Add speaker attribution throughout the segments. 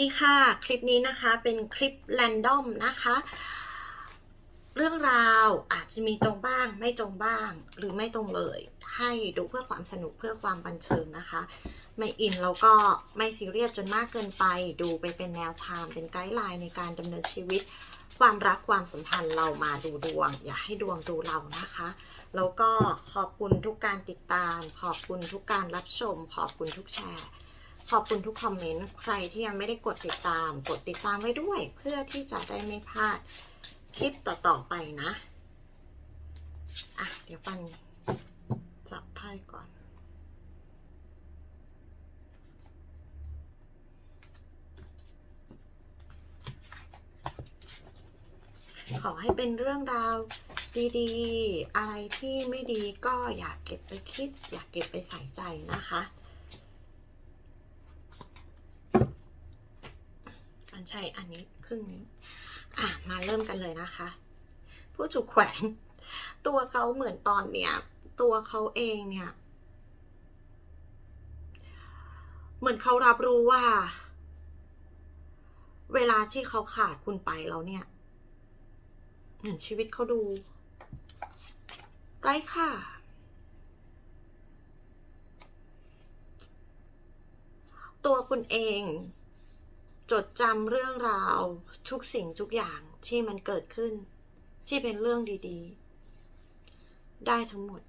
Speaker 1: ดีค่ะ คลิปนี้นะคะเป็นคลิปแรนดอมนะคะ เรื่องราวอาจจะมีตรงบ้าง ไม่ตรงบ้าง หรือไม่ตรงเลย ให้ดูเพื่อความสนุกเพื่อความบันเทิงนะคะ ไม่อินแล้วก็ไม่ซีเรียสจนมากเกินไป ดูไปเป็นแนวทางเป็นไกด์ไลน์ในการดำเนินชีวิต ความรักความสัมพันธ์เรามาดูดวง อย่าให้ดวงดูเรานะคะ แล้วก็ขอบคุณทุกการติดตาม ขอบคุณทุกการรับชม ขอบคุณทุกแชร์ ขอบคุณทุกคอมเมนต์ ใครที่ยังไม่ได้กดติดตาม กดติดตามไว้ด้วย เพื่อที่จะได้ไม่พลาดคลิปต่อ ๆ ไปนะ อะ เดี๋ยวปันจับไพ่ก่อนขอให้เป็นเรื่องราวดีๆ อะไรที่ไม่ดีก็อย่าเก็บไปคิด อย่าเก็บไปใส่ใจนะคะ มัน ใช่อันนี้ครึ่งนี้ อะ มาเริ่มกันเลยนะคะ ผู้ถูกแขวน ตัวเขาเหมือนตอนเนี้ย ตัวเขาเองเนี่ย เหมือนเขารับรู้ว่า เวลาที่เขาขาดคุณไปแล้วเนี่ย เหมือนชีวิตเขาดู ไร้ค่าตัวคุณเอง จดจำเรื่องราวทุกสิ่งทุกอย่างที่มันเกิดขึ้น ที่เป็นเรื่องดีๆ ได้ทั้งหมด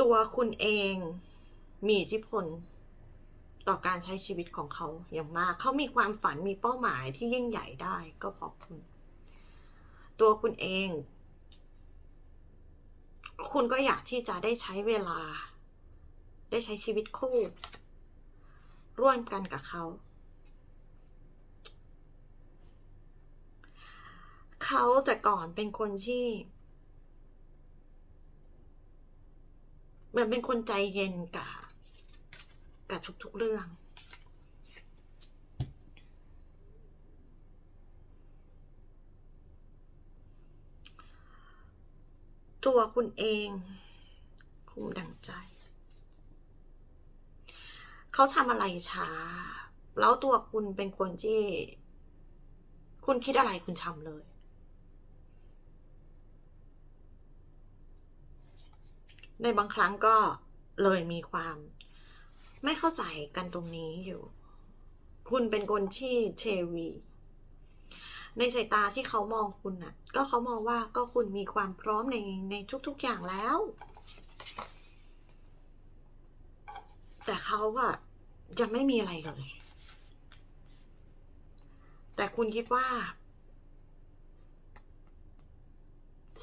Speaker 1: ตัวคุณเองมีอิทธิพลต่อการใช้ชีวิตของเขาอย่างมาก เขามีความฝันมีเป้าหมายที่ยิ่งใหญ่ได้ก็เพราะคุณ ตัวคุณเอง คุณก็อยากที่จะได้ใช้เวลา ได้ใช้ชีวิตคู่ ร่วมกันกับเขา เขาแต่ก่อนเป็นคนที่เหมือนเป็นคนใจเย็นกับกับทุกๆเรื่องตัวคุณเอง คุมดังใจ เขาทำอะไรช้า แล้วตัวคุณเป็นคนที่ คุณคิดอะไรคุณทำเลย ในบางครั้งก็เลยมีความ ไม่เข้าใจกันตรงนี้อยู่ คุณเป็นคนที่เชวี ในสายตาที่เขามองคุณน่ะ ก็เขามองว่าก็คุณมีความพร้อมในในทุก ๆอย่างแล้ว แต่เขาอะยังไม่มีอะไรเลย แต่คุณคิดว่า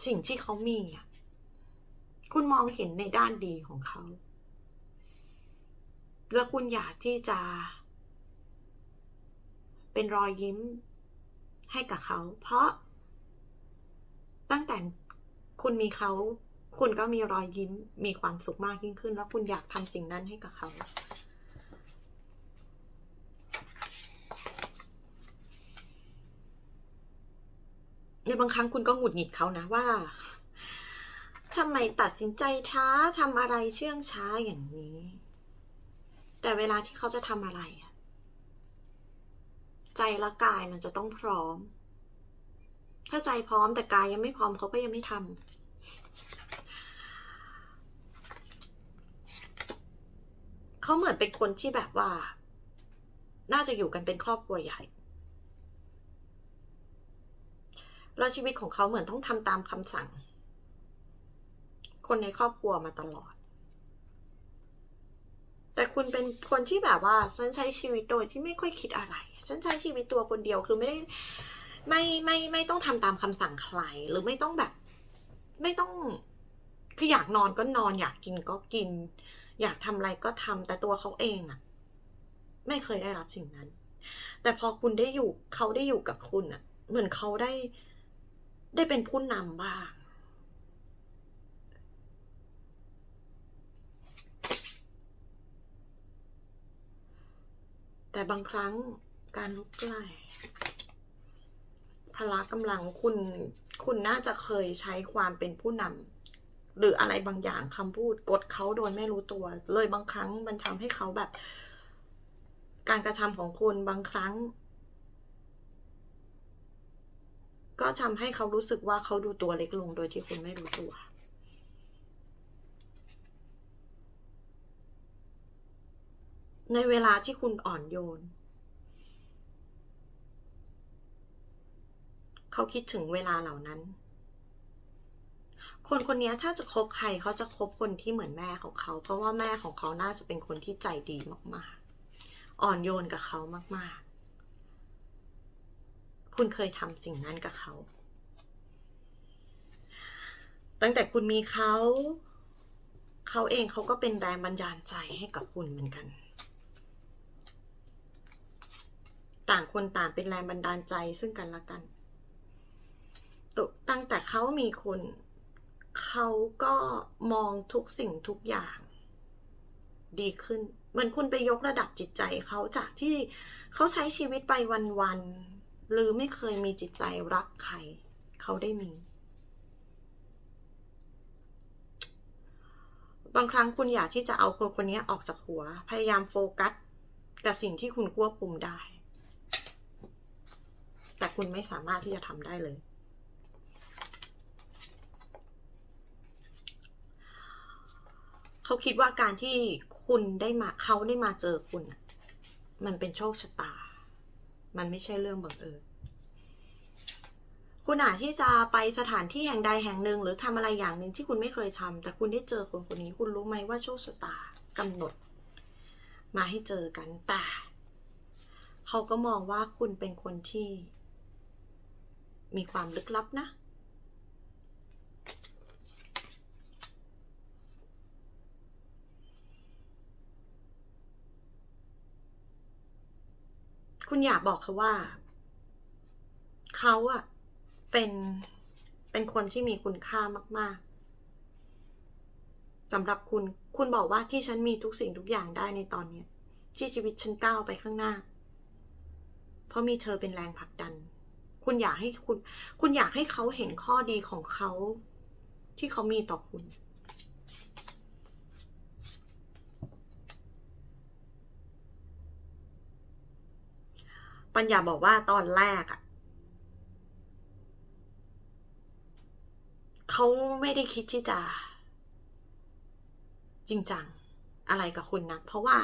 Speaker 1: สิ่งที่เขามีอะคุณมองเห็นในด้านดีของเขา แล้วคุณอยากที่จะ เป็นรอยยิ้มให้กับเขา เพราะตั้งแต่คุณมีเขา คุณก็มีรอยยิ้มมีความสุขมากยิ่งขึ้น แล้วคุณอยากทำสิ่งนั้นให้กับเขา ในบางครั้งคุณก็หงุดหงิดเขานะว่าทำไมตัดสินใจช้าทำอะไรเชื่องช้าอย่างนี้ แต่เวลาที่เขาจะทำอะไรใจและกายมันจะต้องพร้อม ถ้าใจพร้อมแต่กายยังไม่พร้อมเขาก็ยังไม่ทำ เขาเหมือนเป็นคนที่แบบว่า น่าจะอยู่กันเป็นครอบครัวใหญ่แล้วชีวิตของเขาเหมือนต้องทำตามคำสั่ง คนในครอบครัวมาตลอด แต่คุณเป็นคนที่แบบว่าฉันใช้ชีวิตโดยที่ไม่ค่อยคิดอะไร ฉันใช้ชีวิตตัวคนเดียวคือไม่ได้ไม่ไม่ไม่ต้องทำตามคำสั่งใครหรือไม่ต้องแบบ ไม่ต้องคืออยากนอนก็นอน อยากกินก็กิน อยากทำอะไรก็ทำแต่ตัวเขาเองอะไม่เคยได้รับสิ่งนั้น แต่พอคุณได้อยู่เขาได้อยู่กับคุณอะเหมือนเขาได้ได้เป็นผู้นำบ้างแต่บางครั้งการลุกใกล้พละกำลังคุณ คุณน่าจะเคยใช้ความเป็นผู้นำ หรืออะไรบางอย่างคำพูดกดเขาโดยไม่รู้ตัว เลยบางครั้งมันทำให้เขาแบบ การกระทำของคุณบางครั้ง ก็ทำให้เขารู้สึกว่าเขาดูตัวเล็กลงโดยที่คุณไม่รู้ตัวในเวลาที่คุณอ่อนโยน เขาคิดถึงเวลาเหล่านั้น คนคนนี้ถ้าจะคบใครเขาจะคบคนที่เหมือนแม่ของเขา เพราะว่าแม่ของเขาน่าจะเป็นคนที่ใจดีมากๆ อ่อนโยนกับเขามากๆ คุณเคยทำสิ่งนั้นกับเขา ตั้งแต่คุณมีเขา เขาเองเขาก็เป็นแรงบันดาลใจให้กับคุณเหมือนกัน ต่างคนต่างเป็นแรงบันดาลใจซึ่งกันและกันตุตั้งแต่เขามีคุณ เขาก็มองทุกสิ่งทุกอย่าง ดีขึ้นเหมือนคุณไปยกระดับจิตใจเขาจากที่เขาใช้ชีวิตไปวันๆหรือไม่เคยมีจิตใจรักใคร เขาได้มี บางครั้งคุณอยากที่จะเอาคนคนนี้ออกจากหัว พยายามโฟกัสกับสิ่งที่คุณควบคุมได้ แต่คุณไม่สามารถที่จะทำได้เลย เขาคิดว่าการที่คุณได้มาเขาได้มาเจอคุณมันเป็นโชคชะตา มันไม่ใช่เรื่องบังเอิญคุณอาจที่จะไปสถานที่แห่งใดแห่งหนึ่ง หรือทำอะไรอย่างหนึ่งที่คุณไม่เคยทำแต่คุณได้เจอคนคนนี้ คุณรู้ไหมว่าโชคชะตากำหนด มาให้เจอกันแต่เขาก็มองว่าคุณเป็นคนที่ มีความลึกลับนะ คุณอยากบอกเขาว่า เขาอะเป็นเป็นคนที่มีคุณค่ามาก ๆสำหรับคุณ คุณบอกว่าที่ฉันมีทุกสิ่งทุกอย่างได้ในตอนเนี้ที่ชีวิตฉันก้าวไปข้างหน้า เพราะมีเธอเป็นแรงผลักดัน คุณอยากให้คุณ คุณอยากให้เขาเห็นข้อดีของเขา ที่เขามีต่อคุณ ปัญญาบอกว่าตอนแรกอะเขาไม่ได้คิดที่จะ จริงจังอะไรกับคุณนะเพราะว่า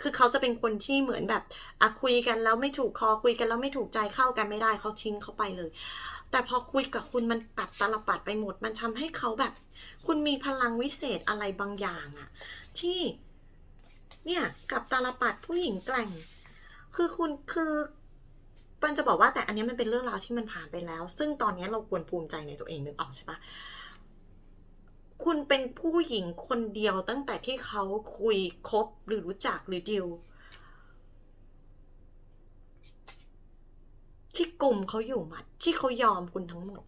Speaker 1: คือเขาจะเป็นคนที่เหมือนแบบอะคุยกันแล้วไม่ถูกคอคุยกันแล้วไม่ถูกใจเข้ากันไม่ได้เขาทิ้งเขาไปเลย แต่พอคุยกับคุณมันกลับตลปัดไปหมด มันทำให้เขาแบบ คุณมีพลังวิเศษอะไรบางอย่างอะที่เนี่ยกับตลปัดผู้หญิงแกร่ง คือคุณคือ ปันจะบอกว่าแต่อันนี้มันเป็นเรื่องราวที่มันผ่านไปแล้ว ซึ่งตอนนี้เราควรภูมิใจในตัวเองนึกออกใช่ปะคุณเป็นผู้หญิงคนเดียวตั้งแต่ที่เขาคุยคบหรือรู้จักหรือดิวที่กลุ่มเขาอยู่มัด ที่เขายอมคุณทั้งหมด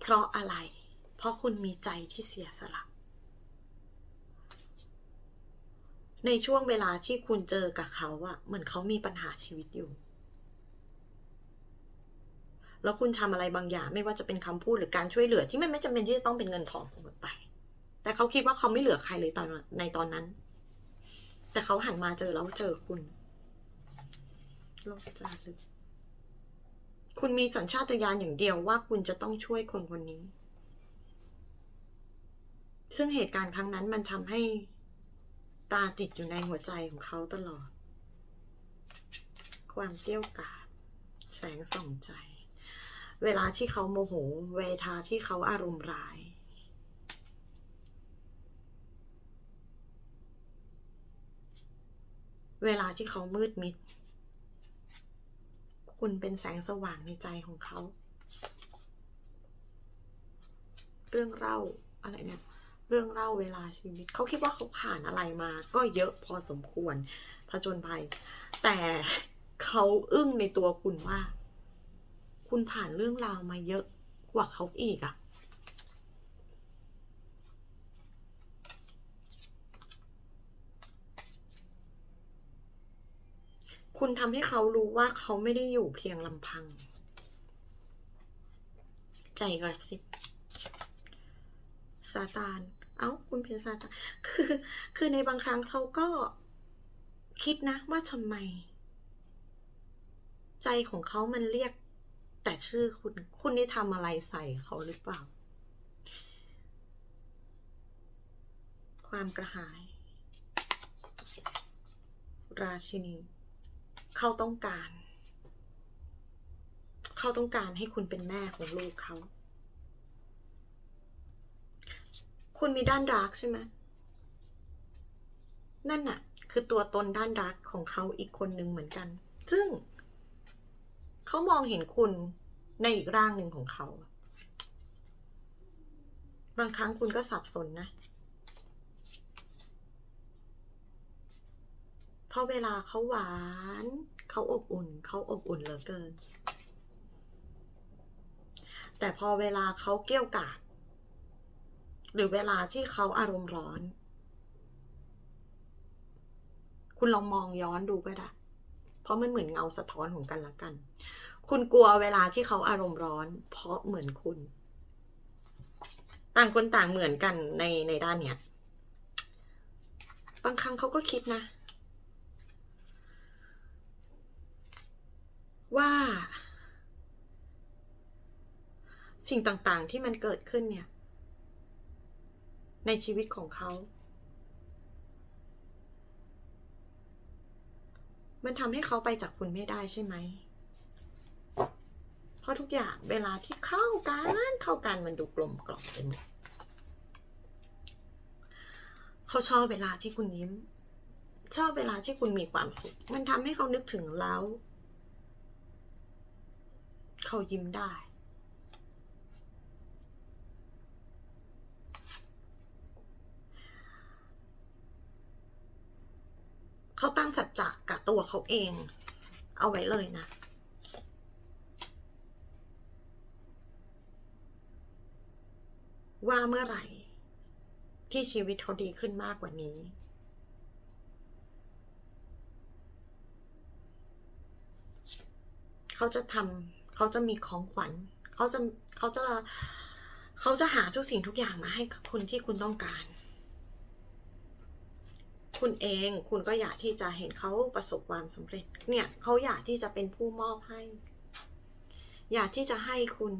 Speaker 1: เพราะอะไร เพราะคุณมีใจที่เสียสละ ในช่วงเวลาที่คุณเจอกับเขาอะเหมือนเขามีปัญหาชีวิตอยู่ แล้วคุณทำอะไรบางอย่าง ไม่ว่าจะเป็นคำพูดหรือการช่วยเหลือ ที่ไม่ไม่จำเป็นที่จะต้องเป็นเงินทองเสมอไป แต่เขาคิดว่าเขาไม่เหลือใครเลยตอนในตอนนั้น แต่เขาหันมาเจอแล้วเจอคุณโลกจารึกคุณมีสัญชาตญาณอย่างเดียวว่าคุณจะต้องช่วยคนคนนี้ ซึ่งเหตุการณ์ครั้งนั้นมันทำให้ ตาติดอยู่ในหัวใจของเขาตลอด ความเกี้ยวกาดแสงส่องใจ เวลาที่เขาโมโห เวทาที่เขาอารมณ์ร้าย เวลาที่เขามืดมิด คุณเป็นแสงสว่างในใจของเขา เรื่องเล่าอะไรเนี่ย เรื่องเล่าเวลาชีวิต เขาคิดว่าเขาผ่านอะไรมา ก็เยอะพอสมควรผจญภัย แต่เขาอึ้งในตัวคุณว่า คุณผ่านเรื่องราวมาเยอะกว่าเขาอีกอะคุณทำให้เขารู้ว่าเขาไม่ได้อยู่เพียงลำพัง ใจกระซิบ ซาตาน เอ้า คุณเป็นซาตาน คือ คือในบางครั้งเขาก็คิดนะว่าทำไม ใจของเขามันเรียกแต่ชื่อคุณ คุณได้ทำอะไรใส่เขาหรือเปล่า ความกระหาย ราชินี เขาต้องการ เขาต้องการให้คุณเป็นแม่ของลูกเขา คุณมีด้านรักใช่ไหมนั่นน่ะ คือตัวตนด้านรักของเขาอีกคนหนึ่งเหมือนกัน ซึ่ง เขามองเห็นคุณในอีกร่างหนึ่งของเขา บางครั้งคุณก็สับสนนะ เพราะเวลาเขาหวาน เขาอบอุ่น เขาอบอุ่นเหลือเกิน แต่พอเวลาเขาเกี้ยวกาด หรือเวลาที่เขาอารมณ์ร้อน คุณลองมองย้อนดูก็ได้ เพราะมันเหมือนเงาสะท้อนของกันและกัน คุณกลัวเวลาที่เขาอารมณ์ร้อน เพราะเหมือนคุณ ต่างคนต่างเหมือนกันในในด้านเนี้ย บางครั้งเขาก็คิดนะ ว่า สิ่งต่างๆที่มันเกิดขึ้นเนี่ย ในชีวิตของเขา มันทำให้เขาไปจากคุณไม่ได้ใช่ไหม เพราะทุกอย่างเวลาที่เข้ากันเข้ากันมันดูกลมกล่อมไปหมดเขาชอบเวลาที่คุณยิ้ม ชอบเวลาที่คุณมีความสุข มันทำให้เขานึกถึงแล้ว เขายิ้มได้ เขาตั้งสัจจะกับตัวเขาเอง เอาไว้เลยนะ ว่าเมื่อไหร่ ที่ชีวิตเขาดีขึ้นมากกว่านี้ เขาจะทำเขาจะมีของขวัญ เขาจะเขาจะเขาจะหาทุกสิ่งทุกอย่างมาให้กับคุณที่คุณต้องการ คุณเองคุณก็อยากที่จะเห็นเขาประสบความสำเร็จ เนี่ยเขาอยากที่จะเป็นผู้มอบให้ อยากที่จะให้คุณ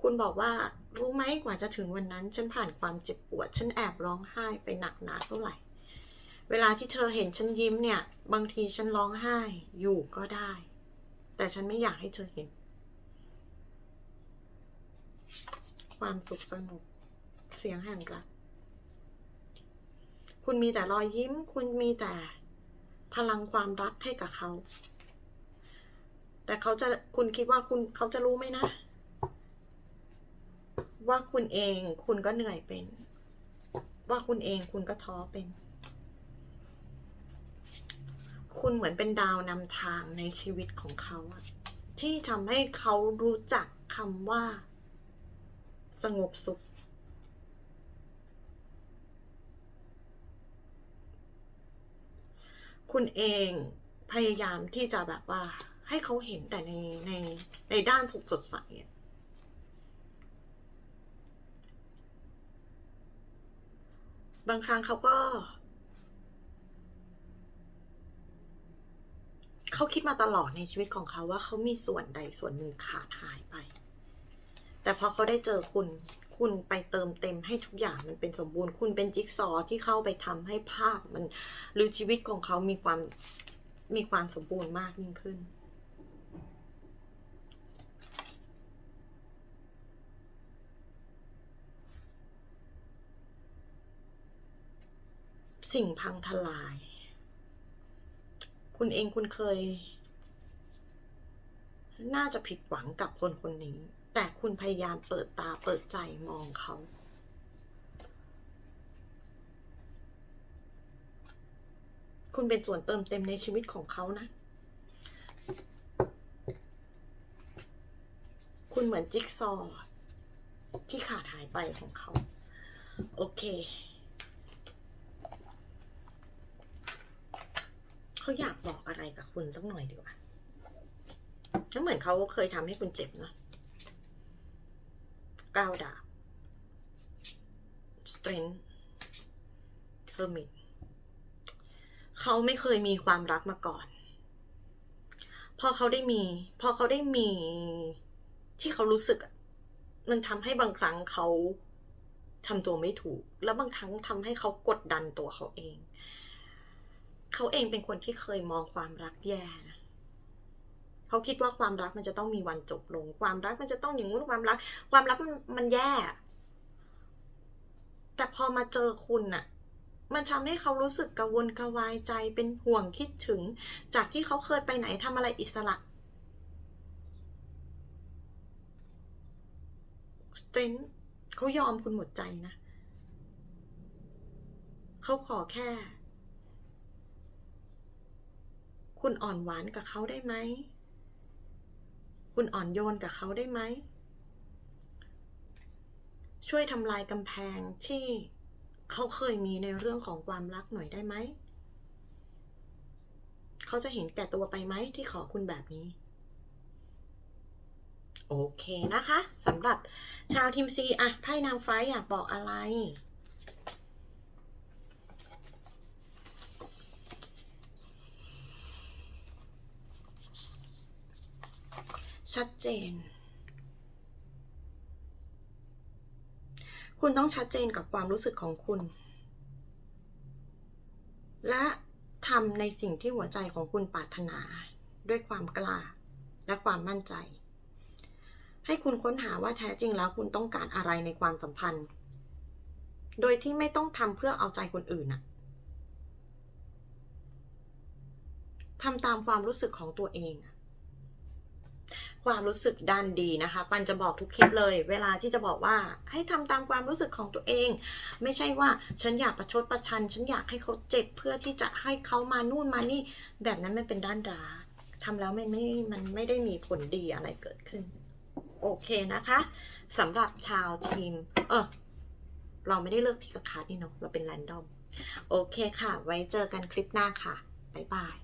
Speaker 1: คุณบอกว่ารู้ไหมกว่าจะถึงวันนั้น ฉันผ่านความเจ็บปวด ฉันแอบร้องไห้ไปหนักหนาเท่าไหร่ เวลาที่เธอเห็นฉันยิ้มเนี่ย บางทีฉันร้องไห้อยู่ก็ได้ แต่ฉันไม่อยากให้เธอเห็น ความสุขสนุกเสียงแห่งรัก คุณมีแต่รอยยิ้ม คุณมีแต่พลังความรักให้กับเขา แต่เขาจะคุณคิดว่าคุณเขาจะรู้ไหมนะ ว่าคุณเองคุณก็เหนื่อยเป็น ว่าคุณเองคุณก็ท้อเป็น คุณเหมือนเป็นดาวนำทางในชีวิตของเขาอะที่ทำให้เขารู้จักคำว่า สงบสุข คุณเองพยายามที่จะแบบว่า ให้เขาเห็นแต่ในในในด้านสุขสดใสบางครั้งเขาก็เขาคิดมาตลอดในชีวิตของเขาว่าเขามีส่วนใดส่วนหนึ่งขาดหายไป แต่พอเขาได้เจอคุณ คุณไปเติมเต็มให้ทุกอย่างมันเป็นสมบูรณ์ คุณเป็นจิ๊กซอว์ที่เข้าไปทำให้ภาพมันหรือชีวิตของเขามีความมีความสมบูรณ์มากยิ่งขึ้นสิ่งพังทลาย คุณเองคุณเคย น่าจะผิดหวังกับคนคนนี้ แต่คุณพยายามเปิดตาเปิดใจมองเขาคุณเป็นส่วนเติมเต็มในชีวิตของเขานะ คุณเหมือนจิ๊กซอว์ที่ขาดหายไปของเขา โอเค เขาอยากบอกอะไรกับคุณสักหน่อยดีกว่าแล้วเหมือนเขาเคยทำให้คุณเจ็บนะ ก้าดาบ strength hermit เขาไม่เคยมีความรักมาก่อน พอเขาได้มี พอเขาได้มี ที่เขารู้สึก มันทำให้บางครั้งเขาทำตัวไม่ถูก แล้วบางครั้งทำให้เขากดดันตัวเขาเอง เขาเองเป็นคนที่เคยมองความรักแย่นะ เขาคิดว่าความรักมันจะต้องมีวันจบลง ความรักมันจะต้องอย่างงู้นความรัก ความรักมันมันแย่ แต่พอมาเจอคุณน่ะมันทำให้เขารู้สึกกระวนกระวายใจเป็นห่วงคิดถึง จากที่เขาเคยไปไหนทำอะไรอิสระสเตรนเขายอมคุณหมดใจนะ เขาขอแค่ คุณอ่อนหวานกับเขาได้ไหม คุณอ่อนโยนกับเขาได้ไหม ช่วยทำลายกำแพงที่เขาเคยมีในเรื่องของความรักหน่อยได้ไหม เขาจะเห็นแก่ตัวไปไหมที่ขอคุณแบบนี้ โอเคนะคะสำหรับชาวทีมซีอะไพ่นางฟ้าอยากบอกอะไร ชัดเจน คุณต้องชัดเจนกับความรู้สึกของคุณ และทำในสิ่งที่หัวใจของคุณปรารถนา ด้วยความกล้าและความมั่นใจ ให้คุณค้นหาว่าแท้จริงแล้วคุณต้องการอะไรในความสัมพันธ์ โดยที่ไม่ต้องทำเพื่อเอาใจคนอื่นอะทำตามความรู้สึกของตัวเองอะ ความรู้สึกด้านดีนะคะ ปันจะบอกทุกคลิปเลย เวลาที่จะบอกว่าให้ทำตามความรู้สึกของตัวเอง ไม่ใช่ว่าฉันอยากประชดประชัน ฉันอยากให้เขาเจ็บเพื่อที่จะให้เขามานู่นมานี่ แบบนั้นมันเป็นด้านร้ายทำแล้วไม่ไม่ มันไม่ได้มีผลดีอะไรเกิดขึ้น โอเคนะคะสำหรับชาวทีม เออเราไม่ได้เลือกพิกบคาร์ดนี่เนาะเราเป็นแรนดอม โอเคค่ะ ไว้เจอกันคลิปหน้าค่ะ บ๊ายบาย